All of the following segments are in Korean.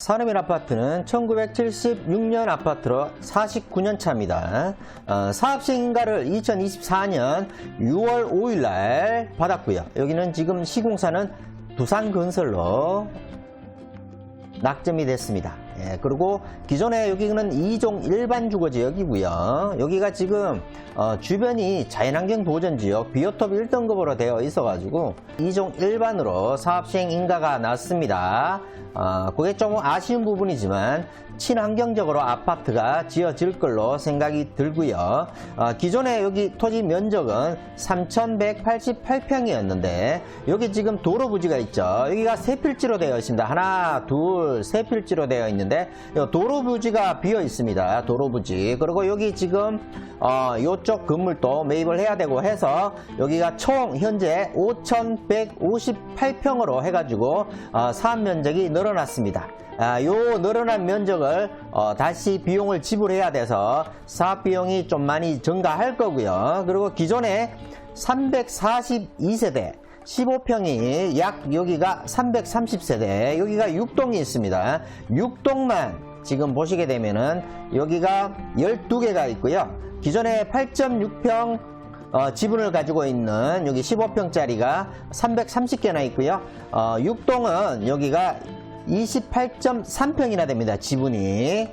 사르밀 아파트는 1976년 아파트로 49년 차입니다. 어, 사업시행인가를 2024년 6월 5일 날 받았고요. 여기는 지금 시공사는 두산건설로 낙점이 됐습니다. 예, 그리고 기존에 여기는 2종 일반 주거 지역이고요. 여기가 지금 어, 주변이 자연환경 보전 지역 비오톱 1등급으로 되어 있어가지고 2종 일반으로 사업 시행 인가가 났습니다. 어, 그게 좀 아쉬운 부분이지만 친환경적으로 아파트가 지어질 걸로 생각이 들고요. 어, 기존에 여기 토지 면적은 3,188평이었는데 여기 지금 도로 부지가 있죠. 여기가 세 필지로 되어 있습니다. 하나, 둘, 세 필지로 되어 있는데 요 도로 부지가 비어 있습니다. 도로 부지. 그리고 여기 지금 어, 요쪽 건물도 매입을 해야 되고 해서 여기가 총 현재 5,158평으로 해가지고 어, 사업 면적이 늘어났습니다. 아, 요 늘어난 면적 을 어, 다시 비용을 지불해야 돼서 사업 비용이 좀 많이 증가할 거고요. 그리고 기존에 342세대 15평이 약 여기가 330세대 여기가 6동이 있습니다. 6동만 지금 보시게 되면은 여기가 12개가 있고요. 기존에 8.6평 어, 지분을 가지고 있는 여기 15평짜리가 330개나 있고요. 어, 6동은 여기가 28.3평이나 됩니다. 지분이.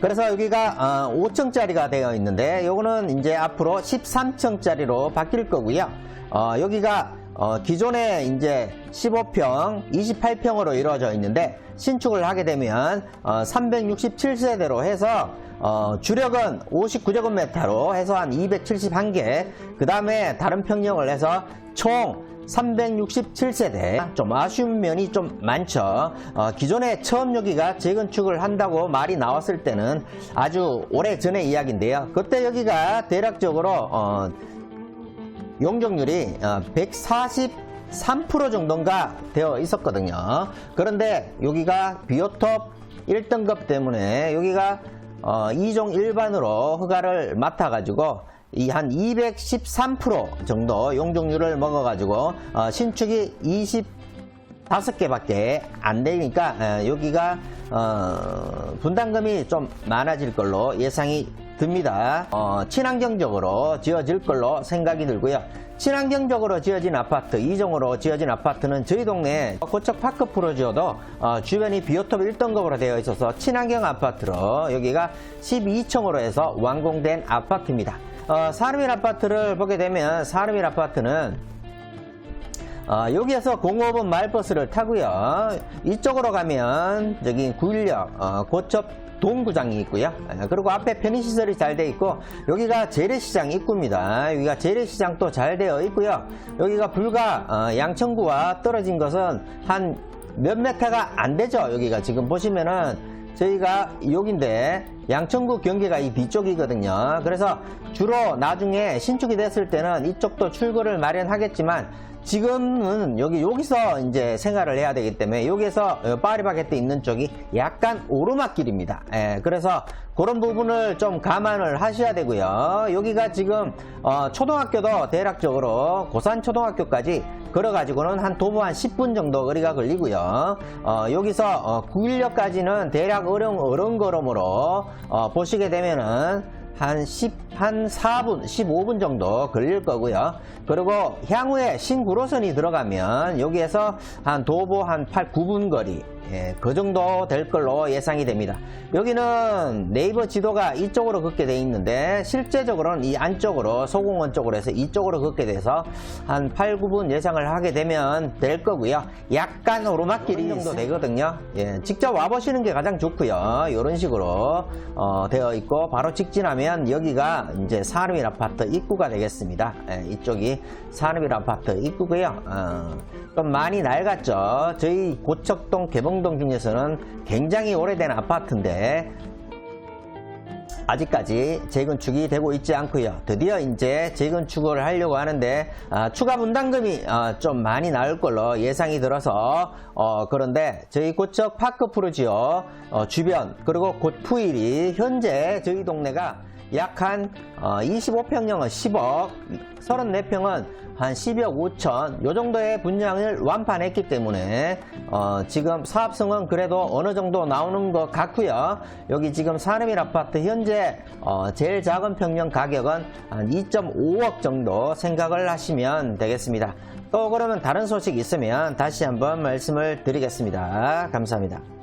그래서 여기가 5층짜리가 되어 있는데 요거는 이제 앞으로 13층짜리로 바뀔 거고요. 어, 여기가 어, 기존에 이제 15평, 28평으로 이루어져 있는데 신축을 하게 되면 367세대로 해서 어, 주력은 59제곱미터로 해서 한 271개, 그 다음에 다른 평형을 해서 총 367세대. 좀 아쉬운 면이 좀 많죠. 어, 기존에 처음 여기가 재건축을 한다고 말이 나왔을 때는 아주 오래 전의 이야기인데요. 그때 여기가 대략적으로 어, 용적률이 143% 정도인가 되어 있었거든요. 그런데 여기가 비오톱 1등급 때문에 여기가 어, 2종 일반으로 허가를 맡아가지고 이 한 213% 정도 용적률을 먹어가지고 어, 신축이 25개밖에 안 되니까 에, 여기가 어, 분담금이 좀 많아질 걸로 예상이 듭니다. 어, 친환경적으로 지어질 걸로 생각이 들고요. 친환경적으로 지어진 아파트, 이종으로 지어진 아파트는 저희 동네 고척 파크 프로지오도 어, 주변이 비오톱 1등급으로 되어 있어서 친환경 아파트로 여기가 12층으로 해서 완공된 아파트입니다. 어, 사르밀 아파트를 보게 되면 사르밀 아파트는 어, 여기에서 05번 마을버스를 타고요. 이쪽으로 가면 여기 916 어, 고첩 동구장이 있고요. 예, 그리고 앞에 편의시설이 잘 되어 있고 여기가 재래시장 입구입니다. 여기가 재래시장도 잘 되어 있고요. 여기가 불과 어, 양천구와 떨어진 것은 한 몇 메타가 안 되죠. 여기가 지금 보시면은 저희가 여기인데 양천구 경계가 이 뒤쪽이거든요. 그래서 주로 나중에 신축이 됐을 때는 이쪽도 출구를 마련하겠지만 지금은 여기 여기서 이제 생활을 해야 되기 때문에 여기서 어, 파리바게트 있는 쪽이 약간 오르막길입니다. 예, 그래서 그런 부분을 좀 감안을 하셔야 되고요. 여기가 지금 어, 초등학교도 대략적으로 고산 초등학교까지 걸어가지고는 한 도보 한 10분 정도 거리가 걸리고요. 어, 여기서 어, 9일역까지는 대략 어령 어른 걸음으로 어, 보시게 되면은 한 10, 한 4분, 15분 정도 걸릴 거고요. 그리고 향후에 신구로선이 들어가면 여기에서 한 도보 한 8, 9분 거리, 예, 그 정도 될 걸로 예상이 됩니다. 여기는 네이버 지도가 이쪽으로 걷게 돼 있는데 실제적으로는 이 안쪽으로 소공원 쪽으로 해서 이쪽으로 걷게 돼서 한 8, 9분 예상을 하게 되면 될 거고요. 약간 오르막길이 정도 되거든요. 예, 직접 와보시는 게 가장 좋고요. 이런 식으로 어, 되어 있고 바로 직진하면 여기가 이제 산업일 아파트 입구가 되겠습니다. 예, 이쪽이 산업일 아파트 입구고요. 어, 좀 많이 낡았죠. 저희 고척동 개봉동 중에서는 굉장히 오래된 아파트인데 아직까지 재건축이 되고 있지 않고요. 드디어 이제 재건축을 하려고 하는데 아, 추가 분담금이 아, 좀 많이 나올 걸로 예상이 들어서 어, 그런데 저희 고척 파크 프로지오 어, 주변 그리고 곧 푸일이 현재 저희 동네가 약 한 25평형은 10억, 34평은 한 12억 5천 요 정도의 분양을 완판했기 때문에 어, 지금 사업성은 그래도 어느 정도 나오는 것 같고요. 여기 지금 산음일 아파트 현재 어, 제일 작은 평형 가격은 한 2.5억 정도 생각을 하시면 되겠습니다. 또 그러면 다른 소식 있으면 다시 한번 말씀을 드리겠습니다. 감사합니다.